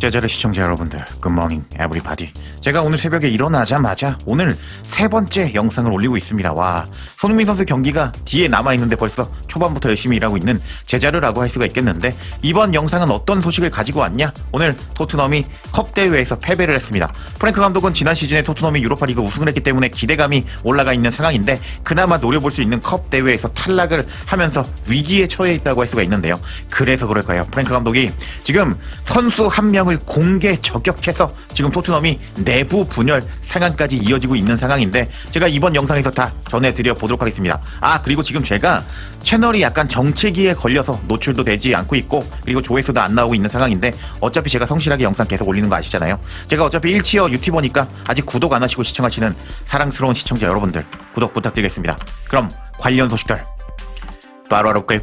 제자르 시청자 여러분들, 굿모닝 에브리바디. 제가 오늘 새벽에 일어나자마자 오늘 세 번째 영상을 올리고 있습니다. 와, 손흥민 선수 경기가 뒤에 남아있는데 벌써 초반부터 열심히 일하고 있는 제자르라고 할 수가 있겠는데 이번 영상은 어떤 소식을 가지고 왔냐? 오늘 토트넘이 컵 대회에서 패배를 했습니다. 프랭크 감독은 지난 시즌에 토트넘이 유로파리그 우승을 했기 때문에 기대감이 올라가 있는 상황인데 그나마 노려볼 수 있는 컵 대회에서 탈락을 하면서 위기에 처해 있다고 할 수가 있는데요. 그래서 그럴까요? 프랭크 감독이 지금 선수 한 명을 공개 저격해서 지금 토트넘이 내부 분열 상황까지 이어지고 있는 상황인데 제가 이번 영상에서 다 전해드려 보도록 하겠습니다. 아 그리고 지금 제가 채널 이 약간 정체기에 걸려서 노출도 되지 않고 있고 그리고 조회수도 안 나오고 있는 상황인데 어차피 제가 성실하게 영상 계속 올리는 거 아시잖아요. 제가 어차피 일치어 유튜버니까 아직 구독 안 하시고 시청하시는 사랑스러운 시청자 여러분들 구독 부탁드리겠습니다. 그럼 관련 소식들 바로 알아볼까요?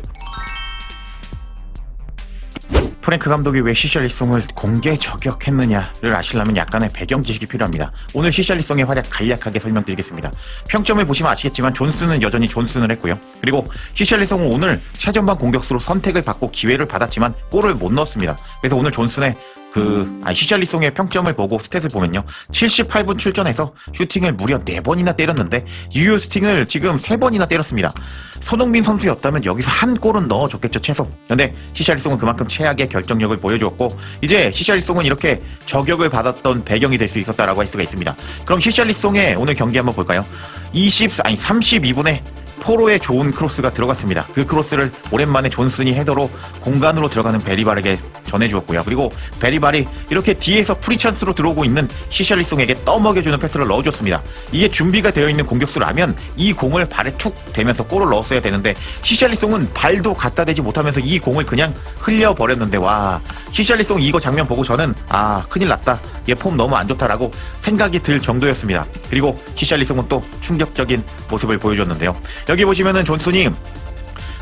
프랭크 감독이 왜 시샬리송을 공개 저격했느냐를 아시려면 약간의 배경 지식이 필요합니다. 오늘 시샬리송의 활약 간략하게 설명드리겠습니다. 평점을 보시면 아시겠지만 존슨은 여전히 존슨을 했고요. 그리고 시샬리송은 오늘 최전방 공격수로 선택을 받고 기회를 받았지만 골을 못 넣었습니다. 그래서 오늘 존슨의 그, 아, 시샬리송의 평점을 보고 스탯을 보면요. 78분 출전해서 슈팅을 무려 4번이나 때렸는데, 유효 스팅을 지금 3번이나 때렸습니다. 손흥민 선수였다면 여기서 한 골은 넣어줬겠죠, 최소. 근데 시샬리송은 그만큼 최악의 결정력을 보여주었고, 이제 시샬리송은 이렇게 저격을 받았던 배경이 될 수 있었다라고 할 수가 있습니다. 그럼 시샬리송의 오늘 경기 한번 볼까요? 20, 아니, 32분에 포로에 좋은 크로스가 들어갔습니다. 그 크로스를 오랜만에 존슨이 헤더로 공간으로 들어가는 베리발에게 전해주었고요. 그리고 베리발이 이렇게 뒤에서 프리찬스로 들어오고 있는 시샬리송에게 떠먹여주는 패스를 넣어줬습니다. 이게 준비가 되어 있는 공격수라면 이 공을 발에 툭 대면서 골을 넣었어야 되는데 시샬리송은 발도 갖다 대지 못하면서 이 공을 그냥 흘려버렸는데 와 시샬리송 이거 장면 보고 저는 아 큰일 났다. 얘 폼 너무 안 좋다라고 생각이 들 정도였습니다. 그리고 시샬리송은 또 충격적인 모습을 보여줬는데요. 여기 보시면은 존슨이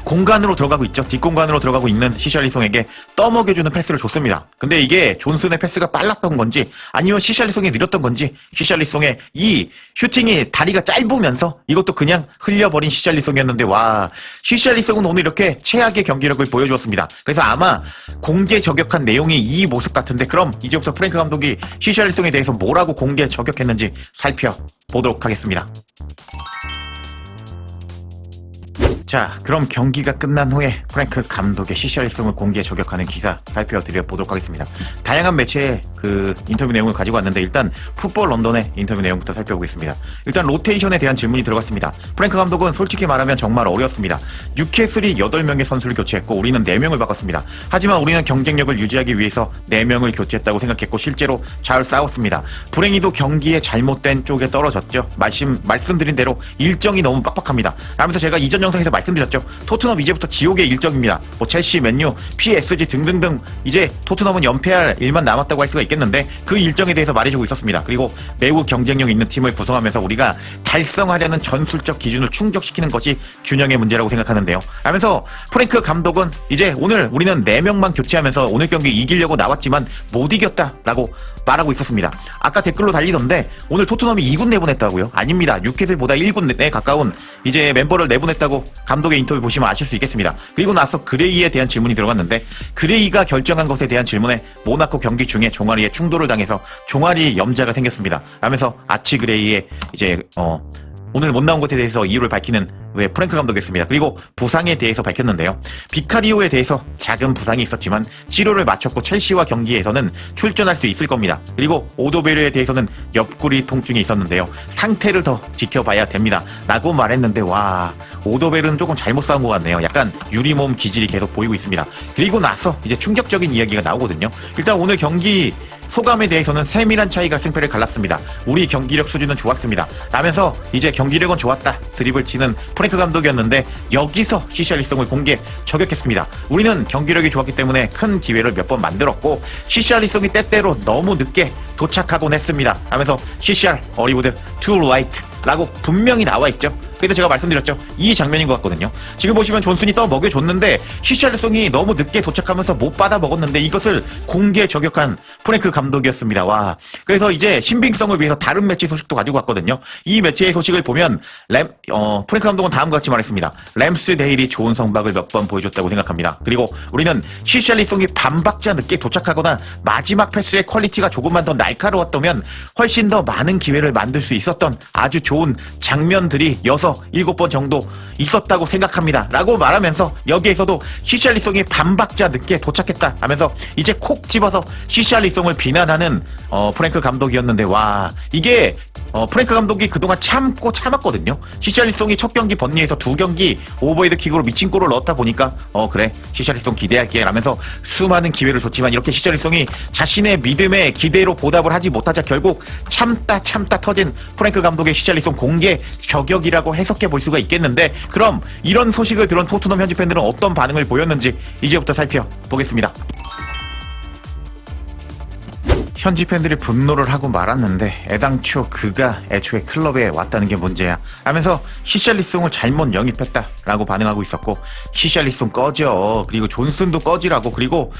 공간으로 들어가고 있죠. 뒷공간으로 들어가고 있는 시샬리송에게 떠먹여주는 패스를 줬습니다. 근데 이게 존슨의 패스가 빨랐던 건지 아니면 시샬리송이 느렸던 건지 시샬리송의 이 슈팅이 다리가 짧으면서 이것도 그냥 흘려버린 시샬리송이었는데 와 시샬리송은 오늘 이렇게 최악의 경기력을 보여주었습니다. 그래서 아마 공개 저격한 내용이 이 모습 같은데 그럼 이제부터 프랭크 감독이 시샬리송에 대해서 뭐라고 공개 저격했는지 살펴보도록 하겠습니다. 자, 그럼 경기가 끝난 후에 프랭크 감독의 시샬리송을 공개 저격하는 기사 살펴드려 보도록 하겠습니다. 다양한 매체의 그 인터뷰 내용을 가지고 왔는데 일단 풋볼 런던의 인터뷰 내용부터 살펴보겠습니다. 일단 로테이션에 대한 질문이 들어갔습니다. 프랭크 감독은 솔직히 말하면 정말 어려웠습니다. 뉴캐슬이 8명의 선수를 교체했고 우리는 4명을 바꿨습니다. 하지만 우리는 경쟁력을 유지하기 위해서 4명을 교체했다고 생각했고 실제로 잘 싸웠습니다. 불행히도 경기에 잘못된 쪽에 떨어졌죠. 말씀, 말씀드린 대로 일정이 너무 빡빡합니다. 라면서 제가 이전 영상에서 말씀 드렸죠. 토트넘 이제부터 지옥의 일정입니다. 뭐 첼시, 맨유, PSG 등등등 이제 토트넘은 연패할 일만 남았다고 할 수가 있겠는데 그 일정에 대해서 말해주고 있었습니다. 그리고 매우 경쟁력 있는 팀을 구성하면서 우리가 달성하려는 전술적 기준을 충족시키는 것이 균형의 문제라고 생각하는데요. 하면서 프랭크 감독은 이제 오늘 우리는 4명만 교체하면서 오늘 경기 이기려고 나왔지만 못 이겼다라고 말하고 있었습니다. 아까 댓글로 달리던데 오늘 토트넘이 2군 내보냈다고요? 아닙니다. 뉴캐슬보다 1군에 가까운 이제 멤버를 내보냈다고 감 독의 인터뷰 보시면 아실 수 있겠습니다. 그리고 나서 그레이에 대한 질문이 들어갔는데 그레이가 결정한 것에 대한 질문에 모나코 경기 중에 종아리에 충돌을 당해서 종아리 염자가 생겼습니다. 하면서 아치 그레이의 이제 어 오늘 못 나온 것에 대해서 이유를 밝히는 왜 프랭크 감독이었습니다. 그리고 부상에 대해서 밝혔는데요. 비카리오에 대해서 작은 부상이 있었지만 치료를 마쳤고 첼시와 경기에서는 출전할 수 있을 겁니다. 그리고 오도베르에 대해서는 옆구리 통증이 있었는데요. 상태를 더 지켜봐야 됩니다. 라고 말했는데 와 오도베르는 조금 잘못 싸운 것 같네요. 약간 유리몸 기질이 계속 보이고 있습니다. 그리고 나서 이제 충격적인 이야기가 나오거든요. 일단 오늘 경기 소감에 대해서는 세밀한 차이가 승패를 갈랐습니다. 우리 경기력 수준은 좋았습니다. 라면서 이제 경기력은 좋았다. 드립을 치는 프랭크 감독이었는데 여기서 시샬리송을 공개 저격했습니다. 우리는 경기력이 좋았기 때문에 큰 기회를 몇 번 만들었고 시샬리송이 때때로 너무 늦게 도착하곤 했습니다. 하면서 시샬 어리우드 투 라이트 라고 분명히 나와 있죠. 그래서 제가 말씀드렸죠. 이 장면인 것 같거든요. 지금 보시면 존슨이 떠 먹여줬는데 시샬리송이 너무 늦게 도착하면서 못 받아 먹었는데 이것을 공개 저격한 프랭크 감독이었습니다. 와. 그래서 이제 신빙성을 위해서 다른 매치 소식도 가지고 왔거든요. 이 매치의 소식을 보면 램, 어, 프랭크 감독은 다음과 같이 말했습니다. 램스 데일이 좋은 성박을 몇 번 보여줬다고 생각합니다. 그리고 우리는 시샬리송이 반박자 늦게 도착하거나 마지막 패스의 퀄리티가 조금만 더 날카로웠다면 훨씬 더 많은 기회를 만들 수 있었던 아주 좋은 장면들이 6, 7번 정도 있었다고 생각합니다. 라고 말하면서 여기에서도 시샬리송이 반박자 늦게 도착했다 하면서 이제 콕 집어서 시샬리송을 비난하는 어, 프랭크 감독이었는데 와 이게 어, 프랭크 감독이 그동안 참고 참았거든요. 시샬리송이 첫 경기 번니에서 두 경기 오버헤드 킥으로 미친 골을 넣었다 보니까 어 그래 시샬리송 기대할게 라면서 수많은 기회를 줬지만 이렇게 시샬리송이 자신의 믿음에 기대로 보답을 하지 못하자 결국 참다 참다 터진 프랭크 감독의 시샬리송 공개 저격이라고 해석해 볼 수가 있겠는데 그럼 이런 소식을 들은 토트넘 현지 팬들은 어떤 반응을 보였는지 이제부터 살펴보겠습니다. 현지 팬들이 분노를 하고 말았는데 애당초 그가 애초에 클럽에 왔다는 게 문제야 하면서 시샬리송을 잘못 영입했다 라고 반응하고 있었고 시샬리송 꺼져. 그리고 존슨도 꺼지라고. 그리고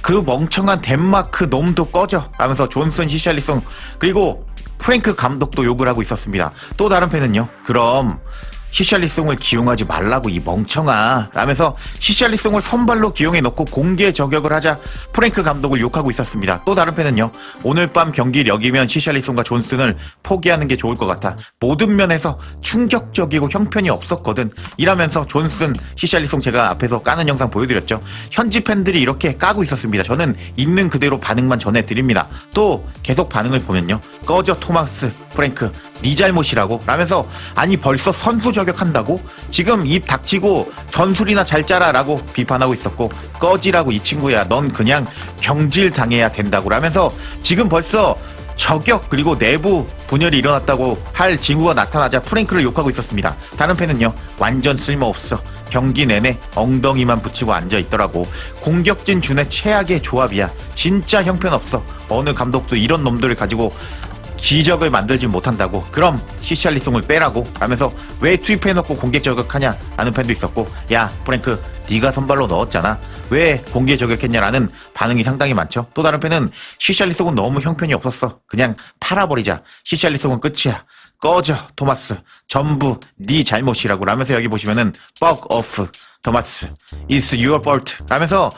그 멍청한 덴마크 놈도 꺼져 라면서 존슨 시샬리송. 그리고 프랭크 감독도 욕을 하고 있었습니다. 또 다른 팬은요? 그럼 시샬리송을 기용하지 말라고 이 멍청아 라면서 시샬리송을 선발로 기용해 놓고 공개 저격을 하자 프랭크 감독을 욕하고 있었습니다. 또 다른 팬은요. 오늘 밤 경기력이면 시샬리송과 존슨을 포기하는 게 좋을 것 같아. 모든 면에서 충격적이고 형편이 없었거든. 이라면서 존슨, 시샬리송 제가 앞에서 까는 영상 보여드렸죠. 현지 팬들이 이렇게 까고 있었습니다. 저는 있는 그대로 반응만 전해드립니다. 또 계속 반응을 보면요. 꺼져 토마스, 프랭크 네 잘못이라고? 라면서 아니 벌써 선수 저격한다고? 지금 입 닥치고 전술이나 잘 짜라라고 비판하고 있었고 꺼지라고 이 친구야. 넌 그냥 경질 당해야 된다고. 라면서 지금 벌써 저격 그리고 내부 분열이 일어났다고 할 징후가 나타나자 프랭크를 욕하고 있었습니다. 다른 팬은요 완전 쓸모없어. 경기 내내 엉덩이만 붙이고 앉아 있더라고. 공격진 준의 최악의 조합이야. 진짜 형편없어. 어느 감독도 이런 놈들을 가지고 기적을 만들지 못한다고. 그럼 시샬리송을 빼라고 라면서 왜 투입해놓고 공개 저격하냐 라는 팬도 있었고 야 프랭크 네가 선발로 넣었잖아. 왜 공개 저격했냐라는 반응이 상당히 많죠. 또 다른 팬은 시샬리송은 너무 형편이 없었어. 그냥 팔아버리자. 시샬리송은 끝이야. 꺼져 토마스. 전부 네 잘못이라고. 라면서 여기 보시면은 fuck off 토마스. It's your fault. 라면서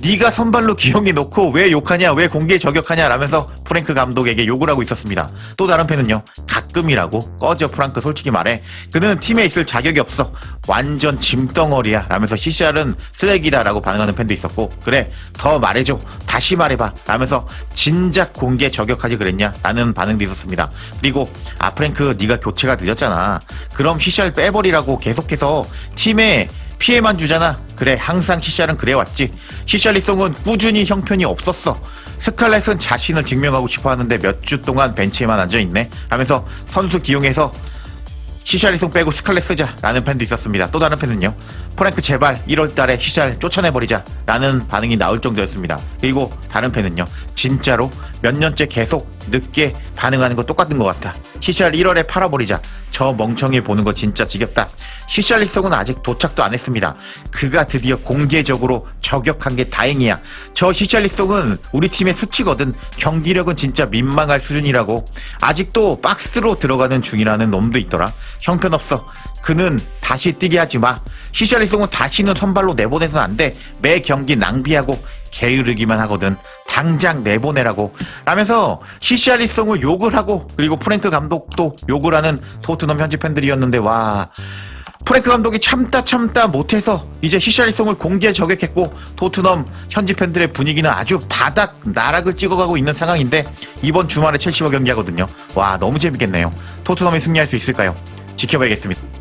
네가 선발로 기용해 놓고 왜 욕하냐 왜 공개 저격하냐 라면서 프랭크 감독에게 욕을 하고 있었습니다. 또 다른 팬은요 가끔이라고 꺼져 프랑크 솔직히 말해. 그는 팀에 있을 자격이 없어 완전 짐덩어리야 라면서 시샬은 쓰레기다 라고 반응하는 팬도 있었고 그래 더 말해줘 다시 말해봐 라면서 진작 공개 저격하지 그랬냐 라는 반응도 있었습니다. 그리고 아 프랭크 네가 교체가 늦었잖아. 그럼 시샬 빼버리라고 계속해서 팀에 피해만 주잖아. 그래, 항상 시샬은 그래왔지. 시샬리송은 꾸준히 형편이 없었어. 스칼렛은 자신을 증명하고 싶어 하는데 몇 주 동안 벤치에만 앉아있네. 하면서 선수 기용해서 시샬리송 빼고 스칼렛 쓰자. 라는 팬도 있었습니다. 또 다른 팬은요. 프랭크 제발 1월 달에 시샬 쫓아내버리자. 라는 반응이 나올 정도였습니다. 그리고 다른 팬은요. 진짜로 몇 년째 계속 늦게 반응하는 거 똑같은 것 같아. 시샬 1월에 팔아버리자. 저 멍청이 보는 거 진짜 지겹다. 시샬리송은 아직 도착도 안 했습니다. 그가 드디어 공개적으로 저격한 게 다행이야. 저 시샬리송은 우리 팀의 수치거든. 경기력은 진짜 민망할 수준이라고. 아직도 박스로 들어가는 중이라는 놈도 있더라. 형편없어. 그는 다시 뛰게 하지 마. 시샬리송은 다시는 선발로 내보내선 안 돼. 매 경기 낭비하고 게으르기만 하거든. 당장 내보내라고. 라면서 시샬리송을 욕을 하고 그리고 프랭크 감독도 욕을 하는 토트넘 현지 팬들이었는데 와. 프랭크 감독이 참다 참다 못해서 이제 시샬리송을 공개 저격했고 토트넘 현지 팬들의 분위기는 아주 바닥 나락을 찍어가고 있는 상황인데 이번 주말에 첼시와 경기하거든요. 와 너무 재밌겠네요. 토트넘이 승리할 수 있을까요? 지켜봐야겠습니다.